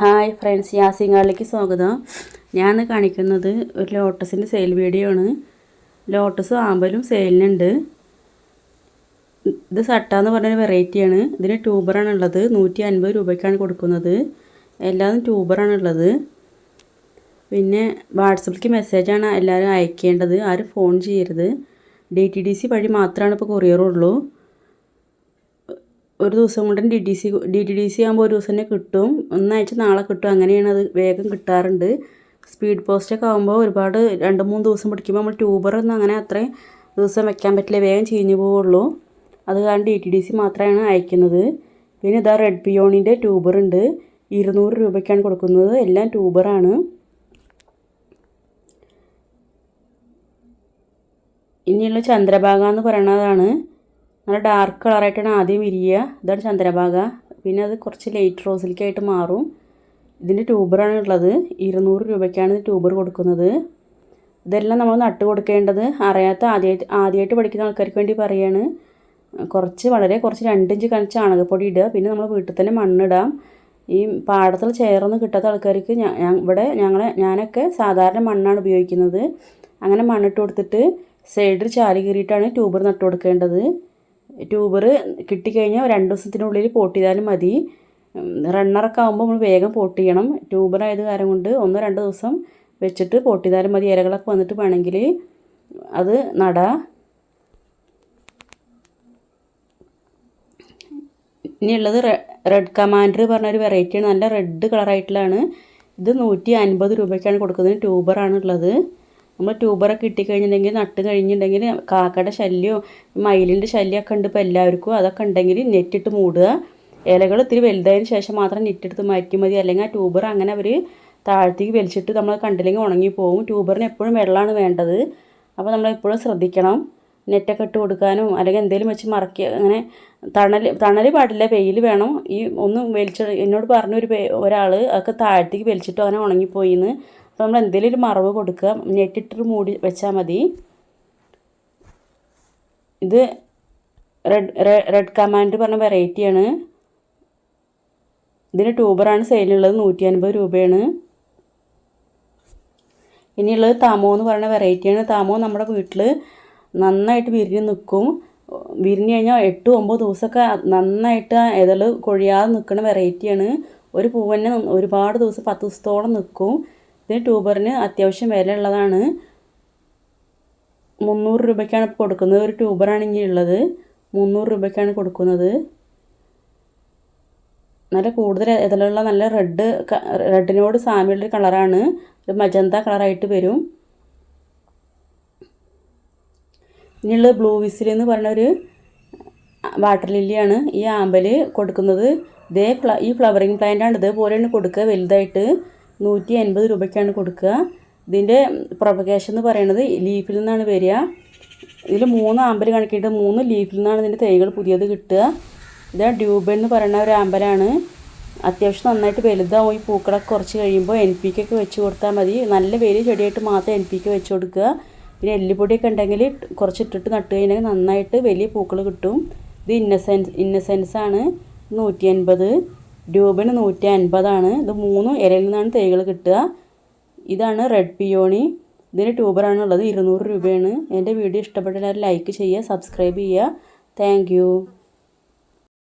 Hi friends യാസിങ്ങാളിലേക്ക് സ്വാഗതം. ഞാൻ ഇന്ന് കാണിക്കുന്നത് ഒരു ലോട്ടസിന്റെ സെയിൽ വീഡിയോ ആണ്. ലോട്ടസ് ആമ്പലും സെയിലിനുണ്ട് ഇത് സട്ട എന്ന് പറഞ്ഞൊരു വെറൈറ്റിയാണ് ഇതിന് ട്യൂബറാണ് ഉള്ളത്. നൂറ്റി അൻപത് രൂപയ്ക്കാണ് കൊടുക്കുന്നത്. എല്ലാതും ട്യൂബറാണ് ഉള്ളത്. പിന്നെ വാട്സപ്പിലേക്ക് മെസ്സേജാണ് എല്ലാവരും അയക്കേണ്ടത്. ആരും ഫോൺ ചെയ്യരുത്. ഡി ടി ഡി സി വഴി മാത്രമാണ് ഇപ്പോൾ കൊറിയറുള്ളൂ ഒരു ദിവസം കൊണ്ട് D T C D T D C ആകുമ്പോൾ ഒരു ദിവസം തന്നെ കിട്ടും. ഒന്നാഴ്ച നാളെ കിട്ടും. അങ്ങനെയാണ് അത് വേഗം കിട്ടാറുണ്ട്. സ്പീഡ് പോസ്റ്റൊക്കെ ആകുമ്പോൾ ഒരുപാട് രണ്ട് മൂന്ന് ദിവസം പിടിക്കുമ്പോൾ നമ്മൾ ട്യൂബറൊന്നും അങ്ങനെ അത്രയും ദിവസം വെക്കാൻ പറ്റില്ല. വേഗം ചീഞ്ഞു പോവുള്ളൂ. അത് കാരണം ഡി ടി ഡി സി മാത്രമാണ് അയക്കുന്നത്. പിന്നെ ഇതാ റെഡ് പിയോണിന്റെ ട്യൂബറുണ്ട് ഇരുന്നൂറ് രൂപയ്ക്കാണ് കൊടുക്കുന്നത്. എല്ലാം ട്യൂബറാണ് ഇനിയുള്ള ചന്ദ്രഭാഗ എന്ന് പറയുന്നതാണ് നല്ല ഡാർക്ക് കളറായിട്ടാണ് ആദ്യം വിരിയുക ഇതാണ് ചന്ദ്രഭാഗ. പിന്നെ അത് കുറച്ച് ലൈറ്റ് റോസിലേക്കായിട്ട് മാറും. ഇതിന്റെ ട്യൂബറാണ് ഉള്ളത്. ഇരുന്നൂറ് രൂപയ്ക്കാണ് ട്യൂബർ കൊടുക്കുന്നത്. ഇതെല്ലാം നമ്മൾ നട്ട് കൊടുക്കേണ്ടത് അറിയാത്ത ആദ്യമായിട്ട് ആദ്യമായിട്ട് പഠിക്കുന്ന ആൾക്കാർക്ക് വേണ്ടി പറയുകയാണ് കുറച്ച് വളരെ കുറച്ച് രണ്ടിഞ്ച് കണക്ക് ചാണകപ്പൊടി ഇടുക. പിന്നെ നമ്മൾ വീട്ടിൽ തന്നെ മണ്ണിടാം ഈ പാടത്തിൽ ചേർന്ന് കിട്ടാത്ത ആൾക്കാർക്ക് ഇവിടെ ഞങ്ങൾ ഞാനൊക്കെ സാധാരണ മണ്ണാണ് ഉപയോഗിക്കുന്നത്. അങ്ങനെ മണ്ണിട്ട് കൊടുത്തിട്ട് സൈഡിൽ ചാലി കീറിയിട്ടാണ് ട്യൂബർ നട്ട് കൊടുക്കേണ്ടത്. ട്യൂബർ കിട്ടിക്കഴിഞ്ഞാൽ രണ്ട് ദിവസത്തിനുള്ളിൽ പോട്ട് ചെയ്താലും മതി. റണ്ണറൊക്കെ ആകുമ്പോൾ നമ്മൾ വേഗം പോട്ട് ചെയ്യണം. ട്യൂബർ ആയത് കാരണം കൊണ്ട് ഒന്നോ രണ്ടോ ദിവസം വെച്ചിട്ട് പോട്ട് ചെയ്താലും മതി. ഇരകളൊക്കെ വന്നിട്ട് വേണമെങ്കിൽ അത് നട. ഇനിയുള്ളത് റെഡ് കമാൻഡർ പറഞ്ഞൊരു വെറൈറ്റിയാണ് നല്ല റെഡ് കളറായിട്ടുള്ളതാണ് ഇത് നൂറ്റി അൻപത് രൂപയ്ക്കാണ് കൊടുക്കുന്നത്. ട്യൂബറാണ് ഉള്ളത്. നമ്മൾ ട്യൂബറൊക്കെ കിട്ടിക്കഴിഞ്ഞിട്ടുണ്ടെങ്കിൽ നട്ട് കഴിഞ്ഞിട്ടുണ്ടെങ്കിൽ കാക്കയുടെ ശല്യമോ മയിലിന്റെ ശല്യമൊക്കെ ഉണ്ട് ഇപ്പോൾ എല്ലാവർക്കും. അതൊക്കെ ഉണ്ടെങ്കിൽ നെറ്റിട്ട് മൂടുക. ഇലകൾ ഇത്തിരി വലുതായതിന് ശേഷം മാത്രം നെറ്റെടുത്ത് മാറ്റി മതി. അല്ലെങ്കിൽ ആ ട്യൂബർ അങ്ങനെ അവർ താഴത്തേക്ക് വലിച്ചിട്ട് നമ്മൾ കണ്ടില്ലെങ്കിൽ പോകും. ട്യൂബറിന് എപ്പോഴും വെള്ളമാണ് വേണ്ടത്. അപ്പോൾ നമ്മൾ എപ്പോഴും ശ്രദ്ധിക്കണം. നെറ്റൊക്കെ ഇട്ട് കൊടുക്കാനും അല്ലെങ്കിൽ എന്തെങ്കിലും വെച്ച് മറക്കുക അങ്ങനെ തണൽ തണൽ പാടില്ല. വെയിൽ വേണം. ഈ ഒന്ന് വലിച്ച എന്നോട് പറഞ്ഞൊരു ഒരാൾ അതൊക്കെ താഴത്തേക്ക് വലിച്ചിട്ട് അങ്ങനെ ഉണങ്ങിപ്പോയിന്ന്. അപ്പോൾ നമ്മൾ എന്തെങ്കിലും ഒരു മറവ് കൊടുക്കുക നെറ്റിട്ട് മൂടി വെച്ചാൽ മതി. ഇത് റെഡ് റെഡ് കമാൻഡ് പറഞ്ഞ വെറൈറ്റിയാണ് ഇതിന് ട്യൂബറാണ് സെയിലുള്ളത് നൂറ്റി അൻപത് രൂപയാണ്. ഇനിയുള്ളത് താമോ എന്ന് പറയുന്ന വെറൈറ്റിയാണ് താമോ നമ്മുടെ വീട്ടിൽ നന്നായിട്ട് വിരിഞ്ഞ് നിൽക്കും വിരിഞ്ഞ് കഴിഞ്ഞാൽ എട്ട് ഒമ്പത് ദിവസമൊക്കെ നന്നായിട്ട് ഇതൾ കൊഴിയാതെ നിൽക്കുന്ന വെറൈറ്റിയാണ് ഒരു പൂവന്നെ ഒരുപാട് ദിവസം പത്ത് ദിവസത്തോളം നിൽക്കും ഇതിന് ട്യൂബറിന് അത്യാവശ്യം വില ഉള്ളതാണ് മുന്നൂറ് രൂപയ്ക്കാണ് ഇപ്പോൾ കൊടുക്കുന്നത്. ഒരു ട്യൂബറാണ് ഇനി ഉള്ളത് മുന്നൂറ് രൂപയ്ക്കാണ് കൊടുക്കുന്നത്. നല്ല കൂടുതൽ ഇതിലുള്ള നല്ല റെഡ് റെഡിനോട് സാമ്യമുള്ളൊരു കളറാണ്. ഒരു മജന്ത കളറായിട്ട് വരും. ഇനിയുള്ളത് ബ്ലൂ വിസിൽ എന്ന് പറഞ്ഞ ഒരു വാട്ടർ ലില്ലിയാണ് ഈ ആമ്പൽ കൊടുക്കുന്നത്. ഇതേ ഈ ഫ്ലവറിങ് പ്ലാന്റാണ് ഇതേപോലെയാണ് കൊടുക്കുക വലുതായിട്ട്. നൂറ്റി എൺപത് രൂപയ്ക്കാണ് കൊടുക്കുക. ഇതിന്റെ പ്രൊപ്പഗേഷൻ എന്ന് പറയുന്നത് ലീഫിൽ നിന്നാണ് വരിക. ഇതിൽ മൂന്ന് ആമ്പൽ കണക്കിയിട്ട് മൂന്ന് ലീഫിൽ നിന്നാണ് ഇതിന്റെ തൈകൾ പുതിയത് കിട്ടുക. ഇത് ഡ്യൂബൽ എന്ന് പറയുന്ന ഒരു ആമ്പലാണ്. അത്യാവശ്യം നന്നായിട്ട് വലുതാവും. ഈ പൂക്കളൊക്കെ കുറച്ച് കഴിയുമ്പോൾ എൻ പി ഒക്കെ വെച്ച് കൊടുത്താൽ മതി. നല്ല വലിയ ചെടിയായിട്ട് മാത്രം എൻ പി വെച്ച് കൊടുക്കുക. പിന്നെ എല്ലുപൊടിയൊക്കെ ഉണ്ടെങ്കിൽ കുറച്ച് ഇട്ടിട്ട് നട്ട് കഴിഞ്ഞാൽ നന്നായിട്ട് വലിയ പൂക്കൾ കിട്ടും. ഇത് ഇന്നസെൻസ് ഇന്നസെൻസ് ആണ്. നൂറ്റി അൻപത് ഡ്യൂബിന് നൂറ്റി അൻപതാണ് ഇത് മൂന്ന് ഇരയിൽ നിന്നാണ് തൈകൾ കിട്ടുക. ഇതാണ് റെഡ് പിയോണി ഇതിന് ട്യൂബറാണ് ഉള്ളത് ഇരുന്നൂറ് രൂപയാണ്. എന്റെ വീഡിയോ ഇഷ്ടപ്പെട്ട ലൈക്ക് ചെയ്യുക സബ്സ്ക്രൈബ് ചെയ്യുക. താങ്ക്